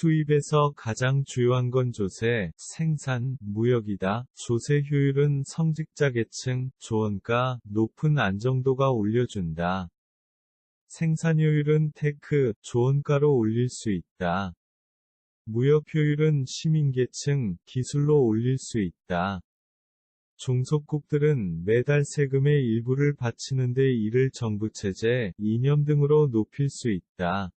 수입에서 가장 주요한 건 조세, 생산, 무역이다. 조세 효율은 성직자 계층, 조원가, 높은 안정도가 올려준다. 생산 효율은 테크, 조원가로 올릴 수 있다. 무역 효율은 시민계층, 기술로 올릴 수 있다. 종속국들은 매달 세금의 일부를 바치는데 이를 정부체제, 이념 등으로 높일 수 있다.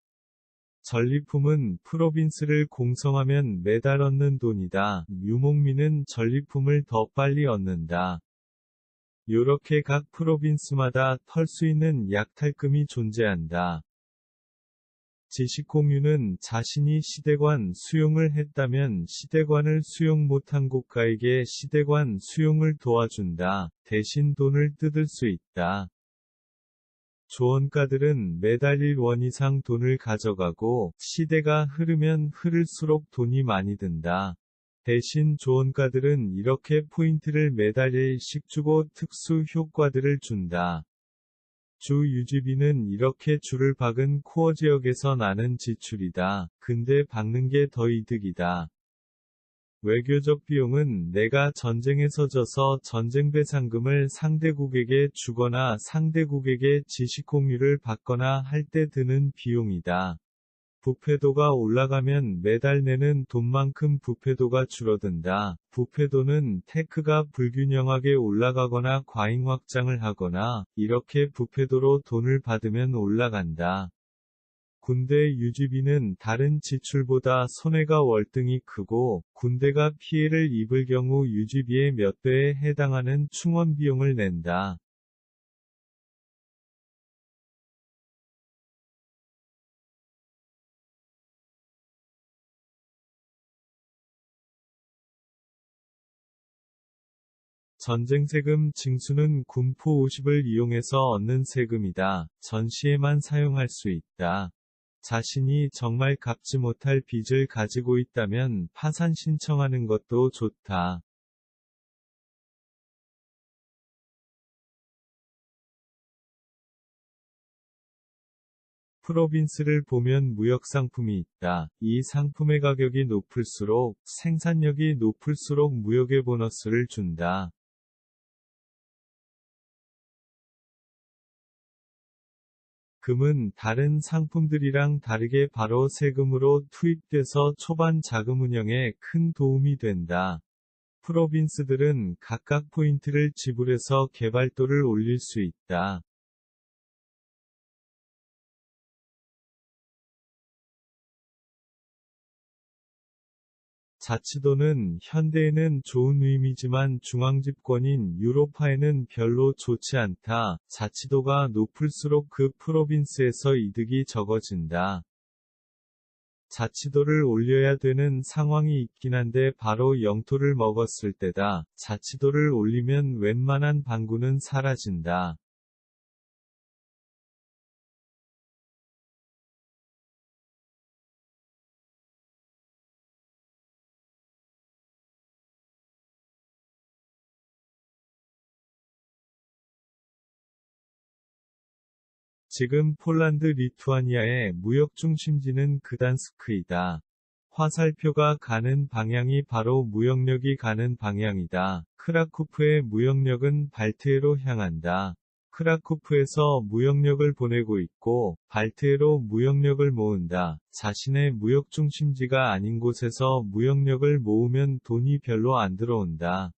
전리품은 프로빈스를 공성하면 매달 얻는 돈이다. 유목민은 전리품을 더 빨리 얻는다. 요렇게 각 프로빈스마다 털 수 있는 약탈금이 존재한다. 지식 공유는 자신이 시대관 수용을 했다면 시대관을 수용 못한 국가에게 시대관 수용을 도와준다. 대신 돈을 뜯을 수 있다. 조언가들은 매달 1원 이상 돈을 가져가고 시대가 흐르면 흐를수록 돈이 많이 든다. 대신 조언가들은 이렇게 포인트를 매달 1씩 주고 특수 효과들을 준다. 주 유지비는 이렇게 줄을 박은 코어 지역에서 나는 지출이다. 근데 박는 게 더 이득이다. 외교적 비용은 내가 전쟁에서 져서 전쟁배 상금을 상대국에게 주거나 상대국에게 지식 공유를 받거나 할 때 드는 비용이다. 부패도가 올라가면 매달 내는 돈만큼 부패도가 줄어든다. 부패도는 테크가 불균형하게 올라가거나 과잉 확장을 하거나 이렇게 부패도로 돈을 받으면 올라간다. 군대 유지비는 다른 지출보다 손해가 월등히 크고 군대가 피해를 입을 경우 유지비의 몇 배에 해당하는 충원 비용을 낸다. 전쟁 세금 징수는 군포 50을 이용해서 얻는 세금이다. 전시에만 사용할 수 있다. 자신이 정말 갚지 못할 빚을 가지고 있다면 파산 신청하는 것도 좋다. 프로빈스를 보면 무역 상품이 있다. 이 상품의 가격이 높을수록 생산력이 높을수록 무역의 보너스를 준다. 금은 다른 상품들이랑 다르게 바로 세금으로 투입돼서 초반 자금 운영에 큰 도움이 된다. 프로빈스들은 각각 포인트를 지불해서 개발도를 올릴 수 있다. 자치도는 현대에는 좋은 의미지만 중앙집권인 유로파에는 별로 좋지 않다. 자치도가 높을수록 그 프로빈스에서 이득이 적어진다. 자치도를 올려야 되는 상황이 있긴 한데 바로 영토를 먹었을 때다. 자치도를 올리면 웬만한 방구는 사라진다. 지금 폴란드 리투아니아의 무역 중심지는 그단스크이다. 화살표가 가는 방향이 바로 무역력이 가는 방향이다. 크라쿠프의 무역력은 발트해로 향한다. 크라쿠프에서 무역력을 보내고 있고, 발트해로 무역력을 모은다. 자신의 무역 중심지가 아닌 곳에서 무역력을 모으면 돈이 별로 안 들어온다.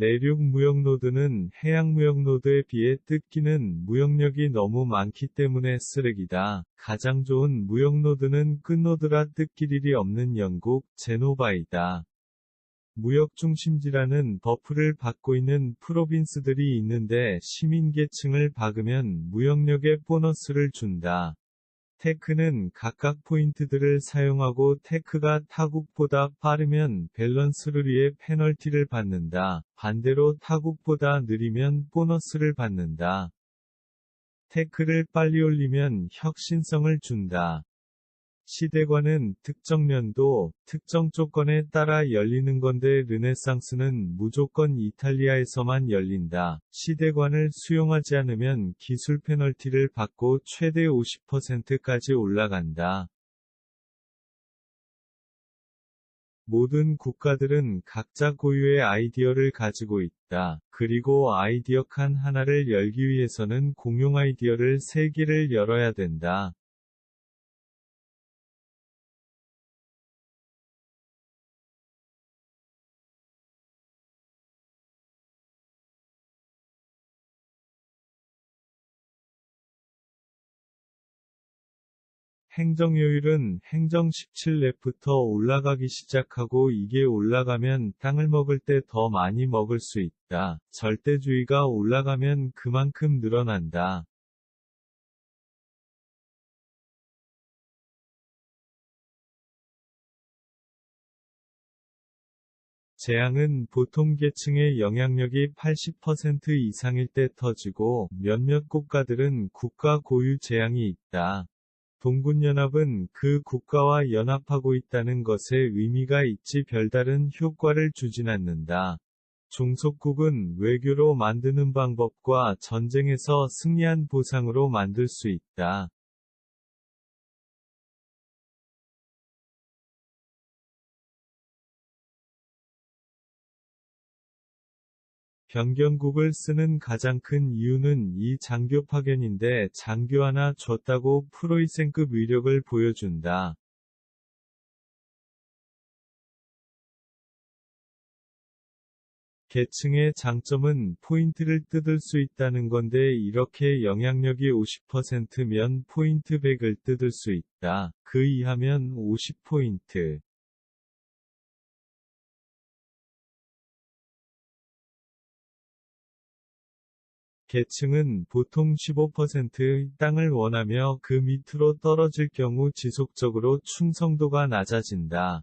내륙 무역노드는 해양 무역노드에 비해 뜯기는 무역력이 너무 많기 때문에 쓰레기다. 가장 좋은 무역노드는 끝노드라 뜯길 일이 없는 영국, 제노바이다. 무역 중심지라는 버프를 받고 있는 프로빈스들이 있는데 시민계층을 박으면 무역력에 보너스를 준다. 테크는 각각 포인트들을 사용하고 테크가 타국보다 빠르면 밸런스를 위해 페널티를 받는다. 반대로 타국보다 느리면 보너스를 받는다. 테크를 빨리 올리면 혁신성을 준다. 시대관은 특정 연도, 특정 조건에 따라 열리는 건데 르네상스는 무조건 이탈리아에서만 열린다. 시대관을 수용하지 않으면 기술 페널티를 받고 최대 50%까지 올라간다. 모든 국가들은 각자 고유의 아이디어를 가지고 있다. 그리고 아이디어 칸 하나를 열기 위해서는 공용 아이디어를 3개를 열어야 된다. 행정효율은 행정 17랩부터 올라가기 시작하고 이게 올라가면 땅을 먹을 때 더 많이 먹을 수 있다. 절대주의가 올라가면 그만큼 늘어난다. 재앙은 보통 계층의 영향력이 80% 이상일 때 터지고 몇몇 국가들은 국가 고유 재앙이 있다. 동군연합은 그 국가와 연합하고 있다는 것에 의미가 있지 별다른 효과를 주진 않는다. 종속국은 외교로 만드는 방법과 전쟁에서 승리한 보상으로 만들 수 있다. 변경국을 쓰는 가장 큰 이유는 이 장교 파견인데 장교 하나 줬다고 프로이센급 위력을 보여준다. 계층의 장점은 포인트를 뜯을 수 있다는 건데 이렇게 영향력이 50%면 포인트 100을 뜯을 수 있다. 그 이하면 50포인트. 계층은 보통 15%의 땅을 원하며 그 밑으로 떨어질 경우 지속적으로 충성도가 낮아진다.